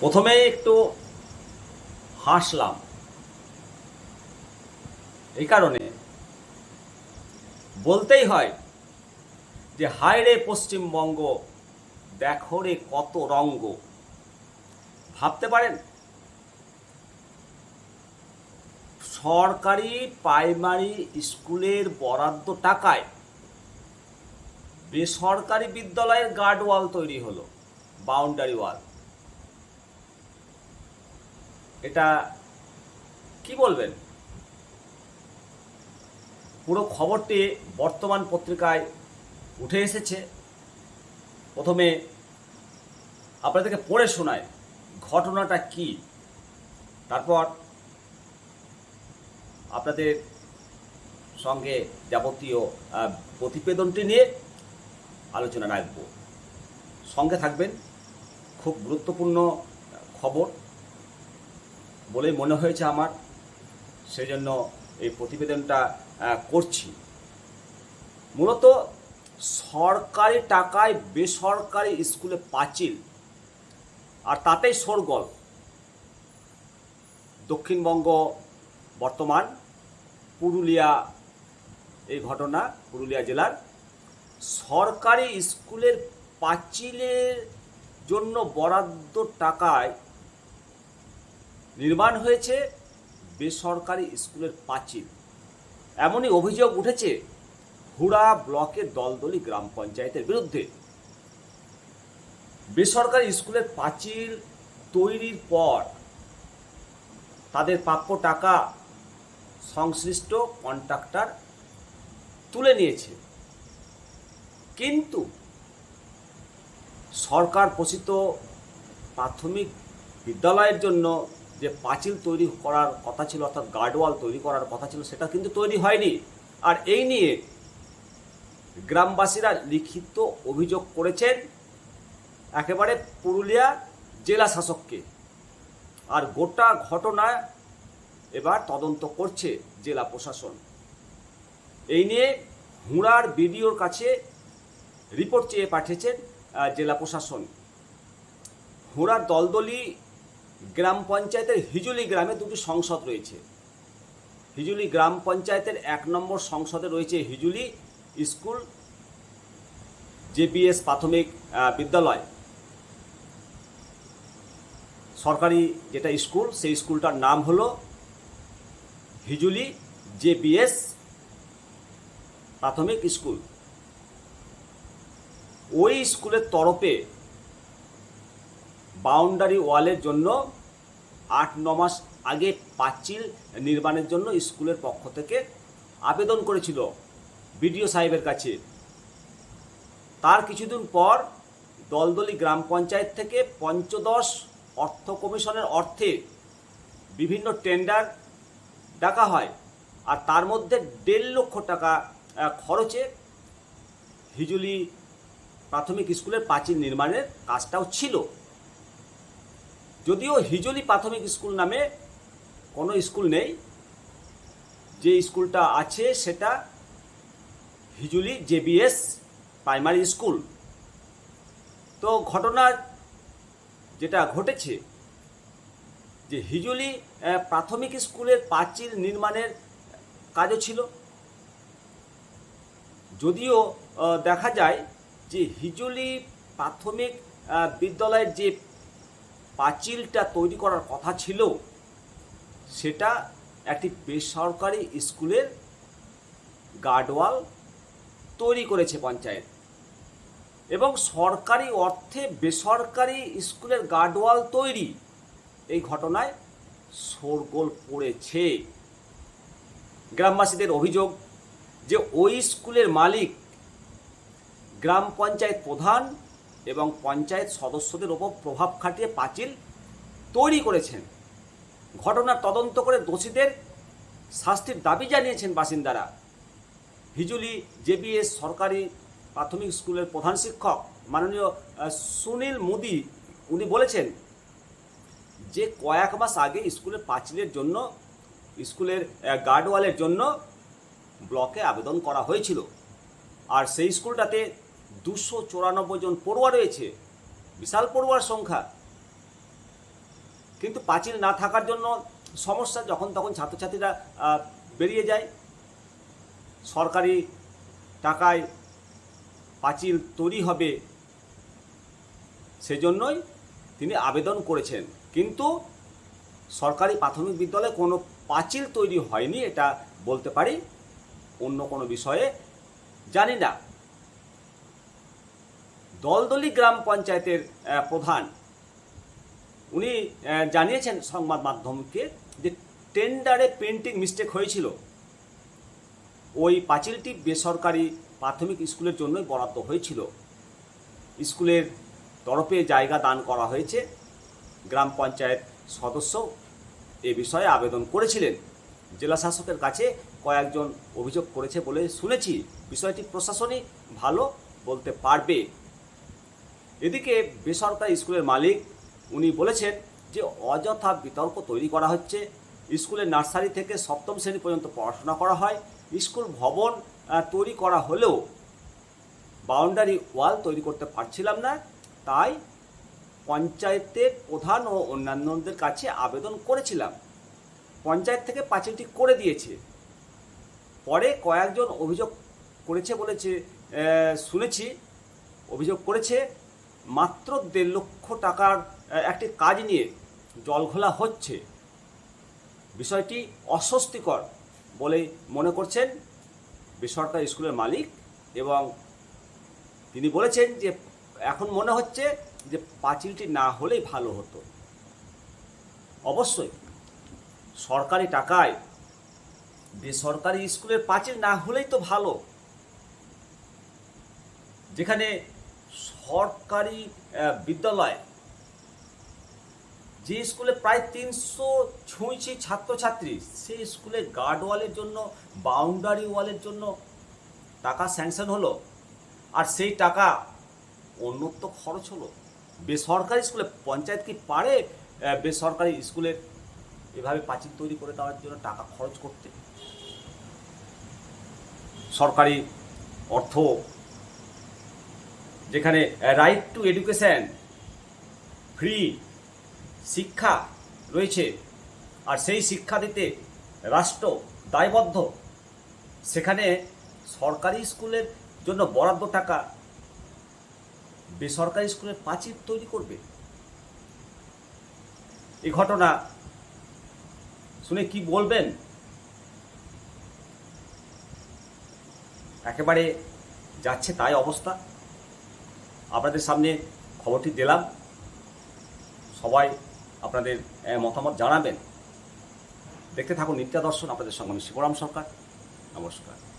প্রথমে একটু হাসলাম। এই কারণে বলতেই হয় যে, হায় রে পশ্চিমবঙ্গ, দেখো রে কত রঙ্গ। ভাবতে পারেন? সরকারি প্রাইমারি স্কুলের বরাদ্দ টাকায় বেসরকারি বিদ্যালয়ের গার্ড ওয়াল তৈরি হলো, বাউন্ডারি ওয়াল। এটা কি বলবেন? পুরো খবরটি বর্তমান পত্রিকায় উঠে এসেছে। প্রথমে আপনাদেরকে পড়ে শোনায় ঘটনাটা কি। তারপর আপনাদের সঙ্গে যাবতীয় প্রতিবেদনটি নিয়ে আলোচনা রাখব। সঙ্গে থাকবেন। খুব গুরুত্বপূর্ণ খবর। বলেই মনে হয়েছে আমার। সেই জন্য এই প্রতিবেদনটা করছি। মূলত সরকারি টাকায় বেসরকারি স্কুলে পাঁচিল, আর তাতেই শোরগোল দক্ষিণবঙ্গ বর্তমান, পুরুলিয়া এই ঘটনা, পুরুলিয়া জেলার। সরকারি স্কুলের পাঁচিলের জন্য বরাদ্দ টাকায় নির্মাণ হয়েছে বেসরকারি স্কুলের পাঁচিল এমনই অভিযোগ উঠেছে হুড়া ব্লকের দলদলি গ্রাম পঞ্চায়েতের বিরুদ্ধে। বেসরকারি স্কুলের পাঁচিল তৈরির পর তাদের প্রাপ্য টাকা সংশ্লিষ্ট কন্ট্রাক্টর তুলে নিয়েছে। কিন্তু সরকার পোষিত প্রাথমিক বিদ্যালয়ের জন্য যে পাঁচিল তৈরি করার কথা ছিল, অর্থাৎ গার্ডওয়াল তৈরি করার কথা ছিল, সেটা কিন্তু তৈরি হয়নি। আর এই নিয়ে গ্রামবাসীরা লিখিত অভিযোগ করেছেন, একেবারে পুরুলিয়া জেলা শাসককে। আর গোটা ঘটনা এবার তদন্ত করছে জেলা প্রশাসন। এই নিয়ে হুড়ার বিডিওর কাছে রিপোর্ট চেয়ে পাঠিয়েছেন জেলা প্রশাসন। হুড়ার দলদলি গ্রাম পঞ্চায়েতের হিজুলি গ্রামে দুটি সংসদ রয়েছে। হিজুলি গ্রাম পঞ্চায়েতের এক নম্বর সংসদে রয়েছে হিজুলি স্কুল জেপিএস প্রাথমিক বিদ্যালয়। সরকারি যেটা স্কুল, সেই স্কুলটার নাম হলো হিজুলি জেপিএস প্রাথমিক স্কুল। ওই স্কুলের তরফে বাউন্ডারি ওয়ালের জন্য আট, ন মাস আগে পাঁচিল নির্মাণের জন্য স্কুলের পক্ষ থেকে আবেদন করেছিল বিডিও সাহেবের কাছে। তার কিছুদিন পর দলদলি গ্রাম পঞ্চায়েত থেকে পঞ্চদশ অর্থ কমিশনের অর্থে বিভিন্ন টেন্ডার ডাকা হয় আর তার মধ্যে দেড় লক্ষ টাকা খরচে হিজুলি প্রাথমিক স্কুলের প্রাচীর নির্মাণের কাজটাও ছিল। যদিও হিজলি প্রাথমিক স্কুল নামে কোনো স্কুল নেই, যে স্কুলটা আছে সেটা হিজুলি জেবিএস প্রাইমারি স্কুল। তো ঘটনা যেটা ঘটেছে, যে হিজলি প্রাথমিক স্কুলের প্রাচীর নির্মাণের কাজও ছিল। যদিও দেখা যায় যে হিজলি প্রাথমিক বিদ্যালয়ের যে পাঁচিলটা তৈরি করার কথা ছিল, সেটা একটি বেসরকারি স্কুলের গার্ডওয়াল তৈরি করেছে পঞ্চায়েত। এবং সরকারি অর্থে বেসরকারি স্কুলের গার্ডওয়াল তৈরি এই ঘটনায় শোরগোল পড়েছে। গ্রামবাসীদের অভিযোগ যে ওই স্কুলের মালিক গ্রাম পঞ্চায়েত প্রধান এবং পঞ্চায়েত সদস্যদের ওপর প্রভাব খাটিয়ে পাঁচিল তৈরি করেছেন। ঘটনার তদন্ত করে দোষীদের শাস্তির দাবি জানিয়েছেন বাসিন্দারা। হিজুলি জেবিএস সরকারি প্রাথমিক স্কুলের প্রধান শিক্ষক মাননীয় সুনীল মোদি, উনি বলেছেন যে কয়েক মাস আগে স্কুলের পাঁচিলের জন্য, স্কুলের গার্ডওয়ালের জন্য ব্লকে আবেদন করা হয়েছিল। আর সেই স্কুলটাতে দুশো চুরানব্বই জন পড়ুয়া রয়েছে। বিশাল পড়ুয়ার সংখ্যা। কিন্তু পাঁচিল না থাকার জন্য সমস্যা যখন তখন ছাত্রছাত্রীরা বেরিয়ে যায়। সরকারি টাকায় পাঁচিল তৈরি হবে সেজন্যই তিনি আবেদন করেছেন। কিন্তু সরকারি প্রাথমিক বিদ্যালয়ে কোনো পাঁচিল তৈরি হয়নি, এটা বলতে পারি। অন্য কোনো বিষয়ে জানি না। দলদলি গ্রাম পঞ্চায়েতের প্রধান। উনি জানিয়েছেন সংবাদ মাধ্যমকে যে টেন্ডারে প্রিন্টিং মিস্টেক হয়েছিল। ওই পাঁচিলটি বেসরকারি প্রাথমিক স্কুলের জন্যই বরাদ্দ হয়েছিল। স্কুলের তরফে জায়গা দান করা হয়েছে। গ্রাম পঞ্চায়েত সদস্য এ বিষয়ে আবেদন করেছিলেন। জেলা শাসকের কাছে কয়েকজন অভিযোগ করেছে বলে শুনেছি। বিষয়টি প্রশাসনই ভালো বলতে পারবে। এদিকে বেসরকারি স্কুলের মালিক, উনি বলেছেন যে অযথা বিতর্ক তৈরি করা হচ্ছে। স্কুলের নার্সারি থেকে সপ্তম শ্রেণি পর্যন্ত পড়াশোনা করা হয়। স্কুল ভবন তৈরি করা হলেও বাউন্ডারি ওয়াল তৈরি করতে পারছিলাম না। তাই পঞ্চায়েতের প্রধান ও অন্যান্যদের কাছে আবেদন করেছিলাম। পঞ্চায়েত থেকে পাঁচিলটি করে দিয়েছে। পরে কয়েকজন অভিযোগ করেছে বলেছে শুনেছি। অভিযোগ করেছে মাত্র দেড় লক্ষ টাকার একটি কাজ নিয়ে জলঘোলা হচ্ছে। বিষয়টি অস্বস্তিকর বলে মনে করছেন বেসরকারি স্কুলের মালিক এবং তিনি বলেছেন যে, এখন মনে হচ্ছে যে পাঁচিলটি না হলেই ভালো হতো। অবশ্যই সরকারি টাকায় বেসরকারি স্কুলের পাঁচিল না হলেই তো ভালো। যেখানে সরকারি বিদ্যালয়, যে স্কুলে প্রায় তিনশো ছুঁইছি ছাত্রছাত্রী, সেই স্কুলে গার্ড ওয়ালের জন্য বাউন্ডারি ওয়ালের জন্য টাকা স্যাংশন হলো। আর সেই টাকা অন্যত্র খরচ হলো। বেসরকারি স্কুলে, পঞ্চায়েত কি পারে বেসরকারি স্কুলের এভাবে পাঁচিল তৈরি করে দেওয়ার জন্য টাকা খরচ করতে? সরকারি অর্থ যেখানে রাইট টু এডুকেশন ফ্রি শিক্ষা রয়েছে। আর সেই শিক্ষা দিতে রাষ্ট্র দায়বদ্ধ। সেখানে সরকারি স্কুলের জন্য বরাদ্দ টাকা বেসরকারি স্কুলের পাঁচিল তৈরি করবে। এই ঘটনা শুনে কি বলবেন? একেবারে যাচ্ছে তাই অবস্থা। আপনাদের সামনে খবরটি দিলাম। সবাই আপনাদের মতামত জানাবেন। দেখতে থাকুন নিত্যাদর্শন আপনাদের সঙ্গে আমি শিবরাম সরকার। নমস্কার।